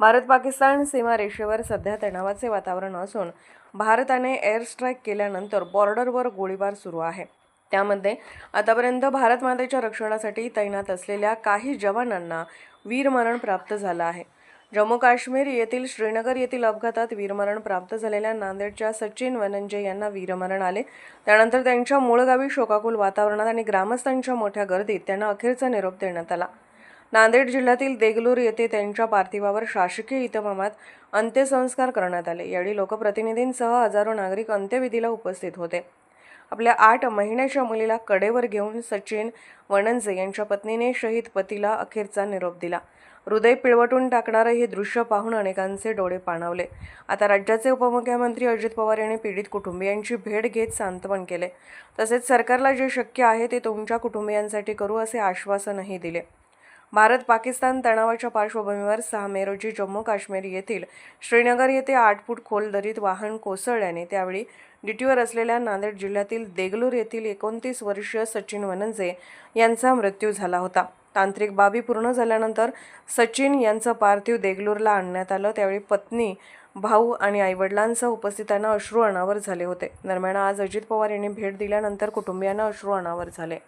भारत पाकिस्तान सीमारेषेवर सध्या तणावाचे वातावरण असून भारताने एअर स्ट्राईक केल्यानंतर बॉर्डरवर गोळीबार सुरू आहे. त्यामध्ये आतापर्यंत भारत मातेच्या रक्षणासाठी तैनात असलेल्या काही जवानांना वीरमरण प्राप्त झालं आहे. जम्मू काश्मीर येथील श्रीनगर येथील अपघातात वीरमरण प्राप्त झालेल्या नांदेडच्या सचिन वनंजे यांना वीरमरण आले. त्यानंतर त्यांच्या मूळ गावी शोकाकुल वातावरणात आणि ग्रामस्थांच्या मोठ्या गर्दीत त्यांना अखेरचा निरोप देण्यात आला. नांदेड जिल्ह्यातील देगलूर येथे त्यांच्या पार्थिवावर शासकीय इतमामात अंत्यसंस्कार करण्यात आले. यावेळी लोकप्रतिनिधींसह हजारो नागरिक अंत्यविधीला उपस्थित होते. आपल्या आठ महिन्याच्या मुलीला कडेवर घेऊन सचिन वणंजे यांच्या पत्नीने शहीद पतीला अखेरचा निरोप दिला. हृदय पिळवटून टाकणारं हे दृश्य पाहून अनेकांचे डोळे पाणावले. आता राज्याचे उपमुख्यमंत्री अजित पवार यांनी पीडित कुटुंबियांची भेट घेत सांत्वन केले. तसेच सरकारला जे शक्य आहे ते तुमच्या कुटुंबियांसाठी करू असे आश्वासनही दिले. भारत पाकिस्तान तणावाच्या पार्श्वभूमीवर सहा मे रोजी जम्मू काश्मीर येथील श्रीनगर येथे आठ फूट खोल दरीत वाहन कोसळल्याने त्यावेळी ड्युटीवर असलेल्या नांदेड जिल्ह्यातील देगलूर येथील एकोणतीस वर्षीय सचिन वनंजे यांचा मृत्यू झाला होता. तांत्रिक बाबी पूर्ण झाल्यानंतर सचिन यांचं पार्थिव देगलूरला आणण्यात आलं. त्यावेळी पत्नी भाऊ आणि आईवडिलांसह उपस्थितांना अश्रू अनावर झाले होते. दरम्यान आज अजित पवार यांनी भेट दिल्यानंतर कुटुंबियांना अश्रू अनावर झाले.